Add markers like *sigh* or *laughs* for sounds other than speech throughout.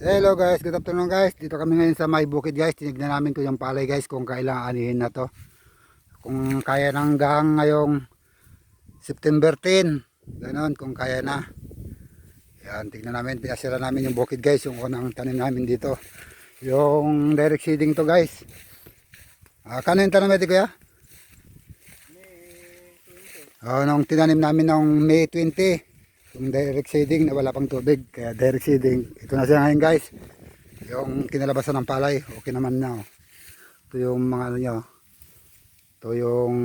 Hello guys, good afternoon guys. Dito kami ngayon sa may bukid guys. Tinignan namin ko yung palay guys kung kailang anihin na to. Kung kaya nang hanggang ngayong September 10. Ganon, kung kaya na. Yan, tignan namin. Pinasira namin yung bukid guys. Yung unang tanim namin dito. Yung direct seeding to guys. Ah, kano yung tanim natin kuya? Oh, nung tinanim namin nung May 20. Yung direct seeding na wala pang tubig. Kaya direct seeding. Ito na siya ngayon guys. Yung kinalabasan ng palay. Okay naman na. Oh. Ito yung mga ano niya. oh. Ito yung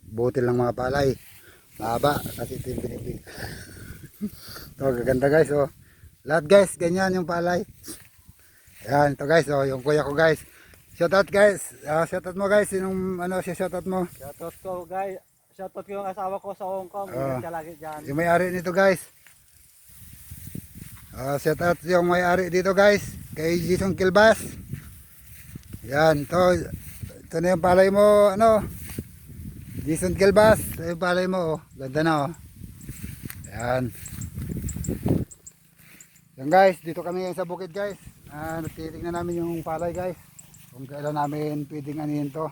butil ng mga palay. Mahaba. Kasi ito yung pinipil. *laughs* ito gaganda guys. Oh. Lahat guys. Ganyan yung palay. Yan. Ito guys. Oh, yung kuya ko guys. Shoutout guys. Uh, shoutout mo guys. Sinong ano siya shoutout mo? Shoutout ko guys. Shoutout ko yung asawa ko sa Hong Kong. Ah. Ingat ka lagi dyan. Yung may-ari nito guys. Uh, shout out yung may-ari dito guys. Kay Jason Kilbas. Yan. Ito, ito na yung palay mo. Ano? Jason Kilbas. Ito yung palay mo. Oh. Ganda na oh. Yan. Yan guys. Dito kami ngayon sa bukid guys. Uh, titignan namin yung palay guys. Kung kailan namin pwedeng anihin to.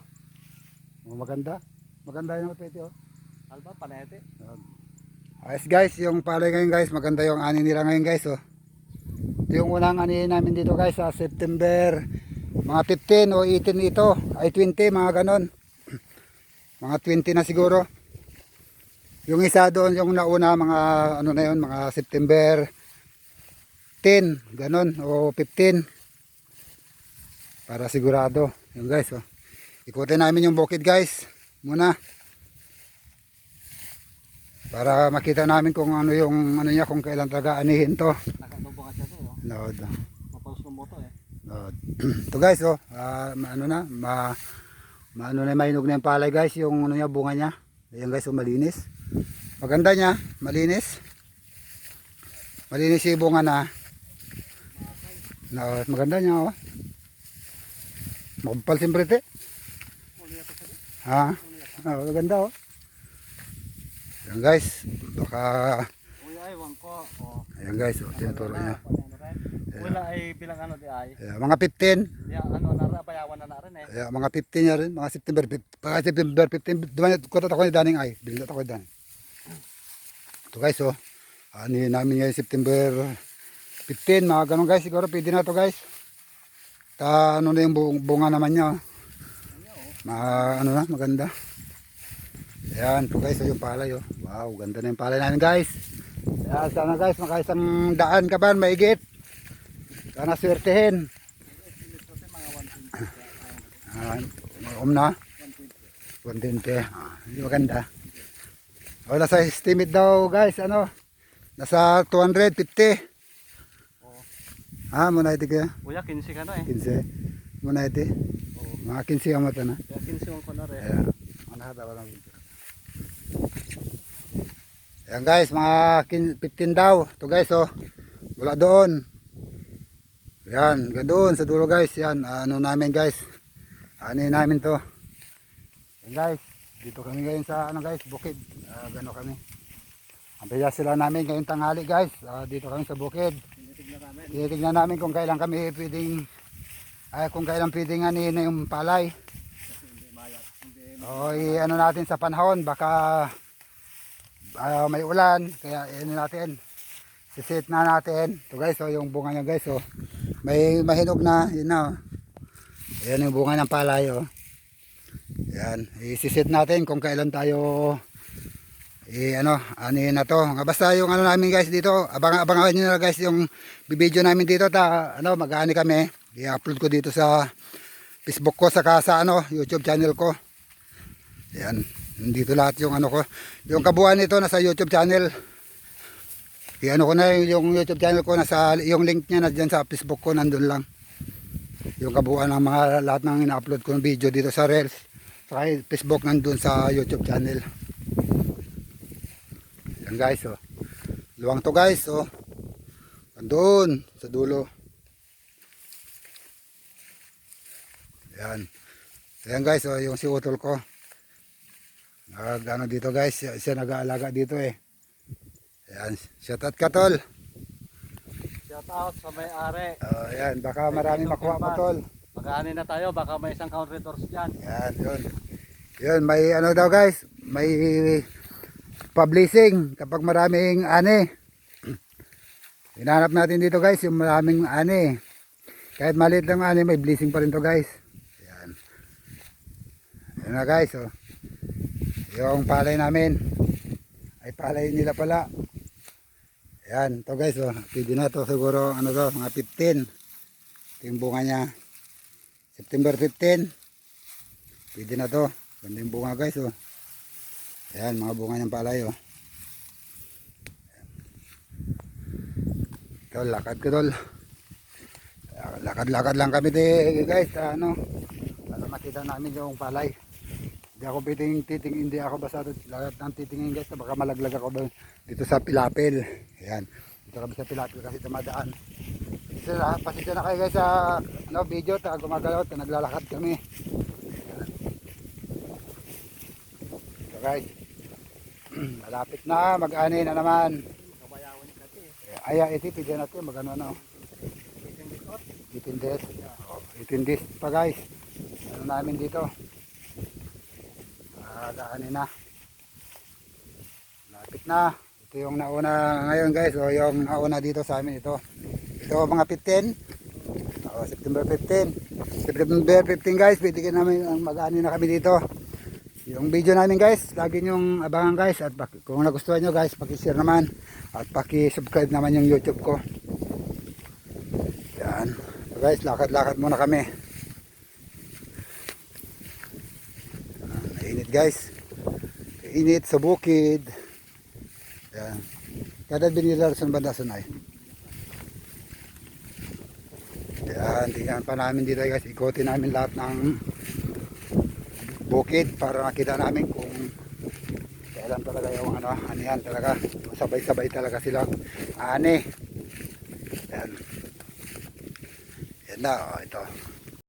Oh, maganda. Maganda yung pwede oh. Alba, panete. Ayos guys, yung palay ngayon guys, maganda yung ani nila ngayon guys oh. Ito yung unang ani namin dito guys sa September mga 15 o 18 ito, ay 20 mga ganon. *clears throat* Mga 20 na siguro. Yung isa doon yung nauna mga ano na yun, mga September 10, ganon o 15. Para sigurado, yung guys oh. Ikutin namin yung bukid guys muna para makita namin kung ano yung ano niya kung kailan talaga anihin to. Nakatubungan siya to. Oh. Load. Mapalos ng moto eh. Load. *clears throat* to guys oh, ma- ano na, ma maano na mainog na yung palay guys, yung ano niya bunga niya. Ayan guys, oh, malinis. Maganda niya, malinis. Malinis yung bunga na. No, maganda niya oh. Magpal siyempre te. Ha? Oh, maganda oh. Ayan guys, baka Uy ay, wang ko. Oh. Ayan guys, oh, tinuturo niya. Wala ay bilang ano di ay. Ayan, mga 15, Di ano na payawan na na rin eh. ayan, mga 15 niya rin, mga September 15, mga September 15, dumaan kutat ako ni Daning ay, bilindat ako ni Daning. Ito guys, oh, ano yun namin ngayon September 15, mga ganun guys, siguro pwede na to guys. Ta, ano na yung bu- bunga naman niya, oh. Mga, ano na, maganda. Ayan, ito guys, oh, yung palay, oh. Wow, ganda na yung palay namin guys. Ayan, sana guys, makaisang daan ka ba, maigit. Sana swertehin. Ah, um na. 120. Ah, hindi maganda. O, nasa estimate daw guys, ano? Nasa 250. Ah, muna ito kaya? Kuya, 15 ka na eh. 15. Muna ito. Oo. Mga 15 ang mata na. Kaya 15 ko na rin. Ayan. Ano hata ba lang dito? Ayan guys, mga kin- 15 daw. Ito guys, oh. Wala doon. Ayan, doon sa dulo guys. Yan, ano namin guys. Ano namin to. Ayan guys, dito kami ngayon sa ano guys, bukid. Uh, gano kami. Ang sila namin ngayong tanghali guys. Ah, dito kami sa bukid. Tinitignan namin. Kung kailan kami pwedeng ay kung kailan pwedeng ani na yung palay. O ano natin sa panahon baka ah, may ulan kaya ano natin sisit na natin. Ito guys, oh, yung bunga niya guys, oh. May mahinog na, yun na. Oh. Ayan yung bunga ng palay, oh. Yan, isisit natin kung kailan tayo eh ano, ano na to. Nga Basta yung ano namin guys dito, abang-abangan niyo na guys yung video namin dito ta ano, mag-aani kami. I-upload ko dito sa Facebook ko saka sa ano, YouTube channel ko. Yan, dito lahat yung ano ko. Yung kabuuan nito nasa YouTube channel. I-ano ko na yung YouTube channel ko nasa yung link niya na diyan sa Facebook ko nandun lang. Yung kabuuan ng mga lahat ng ina-upload ko ng video dito sa Reels. Yung Facebook nandun sa YouTube channel. Yan guys oh. Luwang to guys oh. Andun sa dulo. Yan. Yan guys oh, yung si utol ko. Nag ano dito guys, siya, siya nag-aalaga dito eh. Yan, shout out ka tol. Shout out sa may-ari. Oh, yan, baka marami makuha po tol. Mag-ani na tayo, baka may isang country tours dyan. Yan, yun. Yun, may ano daw guys, may publishing kapag maraming ani. *clears throat* Hinanap natin dito guys, yung maraming ani. Kahit maliit lang ani, may blessing pa rin to guys. Yan. Yan na guys, oh. Yung palay namin. Ay palay nila pala. Yan, to guys, oh. Pwede na to siguro, ano to, mga 15. Ito yung bunga niya. September 15. Pwede na to. Ganda yung bunga guys oh. Ayan mga bunga ng palay oh. Tol, lakad ko tol. Lakad-lakad lang kami di guys ano. Para makita namin yung palay. Hindi ako piting titing hindi ako basta lahat ng titingin guys baka malaglag ako doon dito sa Pilapil. Ayan. Dito kami sa Pilapil kasi tumadaan. Sila, pasensya na kayo guys sa ano, video, ta gumagalaw, ta naglalakad kami. So *clears throat* guys, malapit na, mag-ani na naman. Kabayawan ni Kati. Ay, ay, iti, pidyan natin, mag-ano na. 18 days. Oh, 18 days pa guys. Ano namin dito. Mag-ani na. Malapit na. Ito yung nauna ngayon guys. O yung nauna dito sa amin ito. Ito mga 15. Oh, September 15. September 15 guys, ka namin ang mag-ani na kami dito. Yung video namin guys, lagi nyong abangan guys at kung nagustuhan nyo guys, paki-share naman at paki-subscribe naman yung YouTube ko. Yan. So guys, lakad-lakad muna kami. Ah, Mainit guys. Init sa bukid. Yan. Kada binilar sa banda sunay. Yan, tingnan pa namin dito guys. Ikotin namin lahat ng bukid para makita namin kung kailan talaga yung ano, yan talaga. Sabay-sabay talaga sila. Ani. Yan. Yan na, oh, ito.